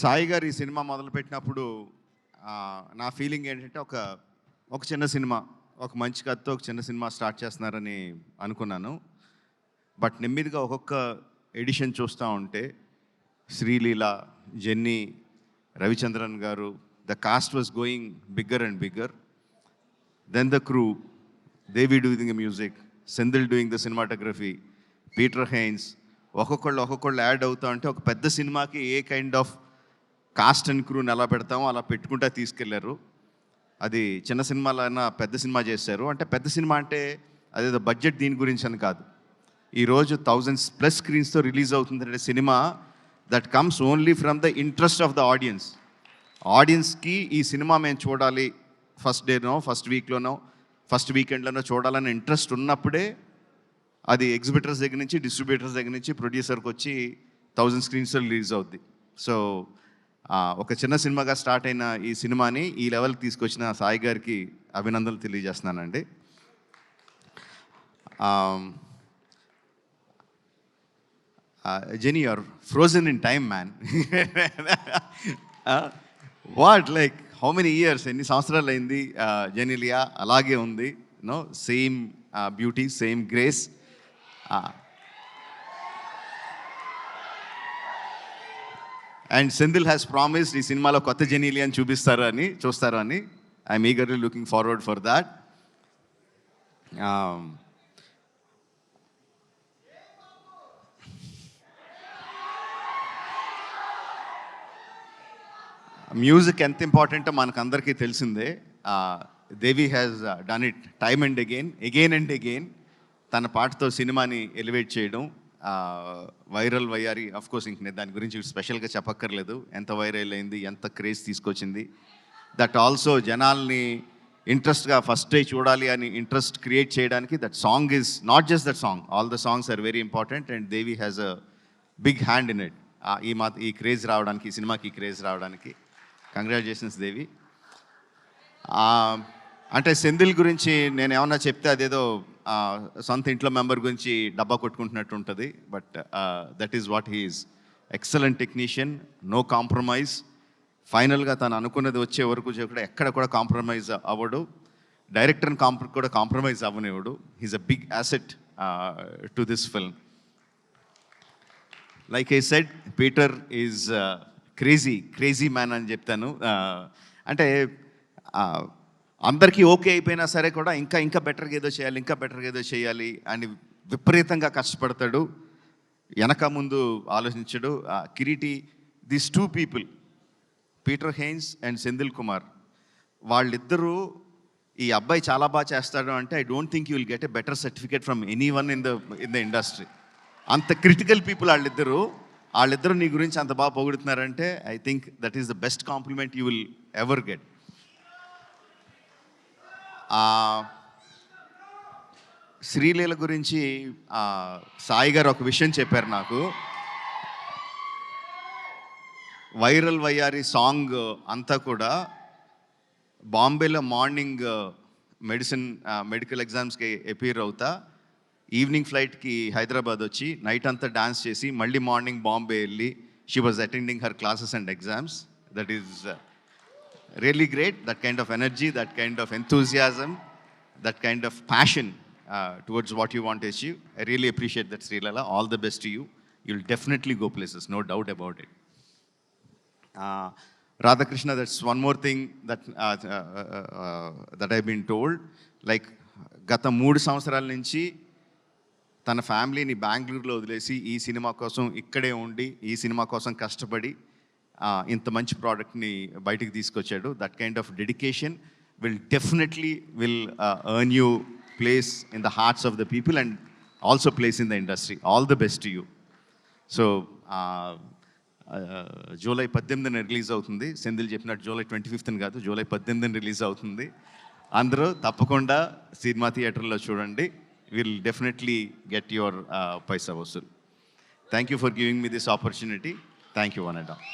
సాయి గారు ఈ సినిమా మొదలుపెట్టినప్పుడు నా ఫీలింగ్ ఏంటంటే ఒక ఒక చిన్న సినిమా ఒక మంచి కథతో ఒక చిన్న సినిమా స్టార్ట్ చేస్తున్నారని అనుకున్నాను. బట్ నెమ్మదిగా ఒక్కొక్క ఎడిషన్ చూస్తూ ఉంటే శ్రీలీల జెన్నీ రవిచంద్రన్ గారు the cast was going bigger and bigger. Then the crew Devi doing the music Sendhil doing the cinematography Peter Heins ఒక్కొక్కళ్ళు ఒక్కొక్కళ్ళు యాడ్ అవుతా ఉంటే ఒక పెద్ద సినిమాకి a kind of cast and క్రూని ఎలా పెడతామో అలా పెట్టుకుంటా తీసుకెళ్ళారు. అది చిన్న సినిమాలైనా పెద్ద సినిమా చేశారు. అంటే పెద్ద సినిమా అంటే అదేదో బడ్జెట్ దీని గురించి అని కాదు. ఈరోజు థౌజండ్స్ ప్లస్ స్క్రీన్స్తో రిలీజ్ అవుతుందంటే cinema that comes only from the interest of the audience ఆడియన్స్కి ఈ సినిమా మేము చూడాలి ఫస్ట్ డేనో ఫస్ట్ వీక్లోనో ఫస్ట్ వీకెండ్లోనో చూడాలని ఇంట్రెస్ట్ ఉన్నప్పుడే అది ఎగ్జిబిటర్స్ దగ్గర నుంచి డిస్ట్రిబ్యూటర్స్ దగ్గర నుంచి ప్రొడ్యూసర్కి వచ్చి థౌజండ్ స్క్రీన్స్లో రిలీజ్ అవుద్ది. సో ఒక చిన్న సినిమాగా స్టార్ట్ అయిన ఈ సినిమాని ఈ లెవెల్కి తీసుకొచ్చిన సాయి గారికి అభినందనలు తెలియజేస్తున్నానండి. Genie are frozen in time man. What like how many years ఎన్ని సంవత్సరాలు అయింది జెనిలియా అలాగే ఉంది no same beauty same grace and Sendhil has promised ఈ సినిమాలో కొత్త జెనీలి అని చూపిస్తారు అని చూస్తారు అని I'm eagerly looking forward for that music ఎంత ఇంపార్టెంటో మనకు అందరికీ తెలిసిందే Devi has done it time and again again and again తన పాటతో సినిమాని ఎలివేట్ చేయడం. వైరల్ వయ్యారి అఫ్ కోర్స్ ఇంక నేను దాని గురించి స్పెషల్గా చెప్పక్కర్లేదు. ఎంత వైరల్ అయింది ఎంత క్రేజ్ తీసుకొచ్చింది. దట్ ఆల్సో జనాల్ని ఇంట్రెస్ట్గా ఫస్ట్ డే చూడాలి అని ఇంట్రెస్ట్ క్రియేట్ చేయడానికి that song is not just that song all the songs are very important and Devi has a big hand in it ఈ మా ఈ క్రేజ్ రావడానికి ఈ సినిమాకి ఈ క్రేజ్ రావడానికి కంగ్రాచులేషన్స్ దేవి అంటే సెంధిల్ గురించి నేను ఏమన్నా చెప్తే అదేదో సొంత ఇంట్లో మెంబర్ గురించి డబ్బా కొట్టుకుంటున్నట్టు ఉంటుంది. But that is what he is excellent technician no compromise ఫైనల్గా తను అనుకున్నది వచ్చే వరకు కూడా ఎక్కడ కూడా కాంప్రమైజ్ అవ్వడు. డైరెక్టర్ని కాంప్ర కూడా compromise అవ్వనివ్వడు. He's a big asset to this film like I said Peter is crazy crazy man అని చెప్తాను. అంటే అందరికీ ఓకే అయిపోయినా సరే కూడా ఇంకా ఇంకా బెటర్గా ఏదో చేయాలి ఇంకా బెటర్గా ఏదో చేయాలి అని విపరీతంగా కష్టపడతాడు. వెనక ముందు ఆలోచించడు. Kireeti this two people Peter Heins and Senthil Kumar వాళ్ళిద్దరూ ఈ అబ్బాయి చాలా బాగా చేస్తాడు అంటే I don't think you will get a better certificate from anyone in the in the industry అంత క్రిటికల్ పీపుల్ వాళ్ళిద్దరూ. వాళ్ళిద్దరూ నీ గురించి అంత బాగా పొగుడుతున్నారంటే I think that is the best compliment you will ever get Sreeleela గురించి సాయి గారు ఒక విషయం చెప్పారు నాకు. వైరల్ వయ్యారి సాంగ్ అంతా కూడా బాంబేలో మార్నింగ్ మెడిసిన్ మెడికల్ ఎగ్జామ్స్కి అపీర్ అవుతా. ఈవినింగ్ ఫ్లైట్కి హైదరాబాద్ వచ్చి నైట్ అంతా డాన్స్ చేసి మళ్ళీ మార్నింగ్ బాంబే వెళ్ళి she was attending her classes and exams that is really great that kind of energy that kind of enthusiasm that kind of passion towards what you want achieve I really appreciate that Sreeleela all the best you you'll definitely go places no doubt about it uh, Radhakrishna, that's one more thing that uh, uh, uh, uh that గత మూడు సంవత్సరాల నుంచి తన ఫ్యామిలీని బెంగళూరులో వదిలేసి ఈ cinema కోసం ఇక్కడే ఉండి ఈ సినిమా కోసం కష్టపడి ఇంత మంచి ప్రోడక్ట్ని బయటికి తీసుకొచ్చాడు. That kind of dedication will definitely will earn you place in the hearts of the people and also place in the industry all the best you so July పద్దెనిమిదిన రిలీజ్ అవుతుంది. సెంధిల్ చెప్పినట్టు జూలై ట్వంటీ ఫిఫ్త్ని కాదు July పద్దెనిమిదిన release అవుతుంది. అందరూ తప్పకుండా సినిమా థియేటర్లో చూడండి. Will definitely get your paisa vasool. Thank you for giving me this opportunity thank you one and all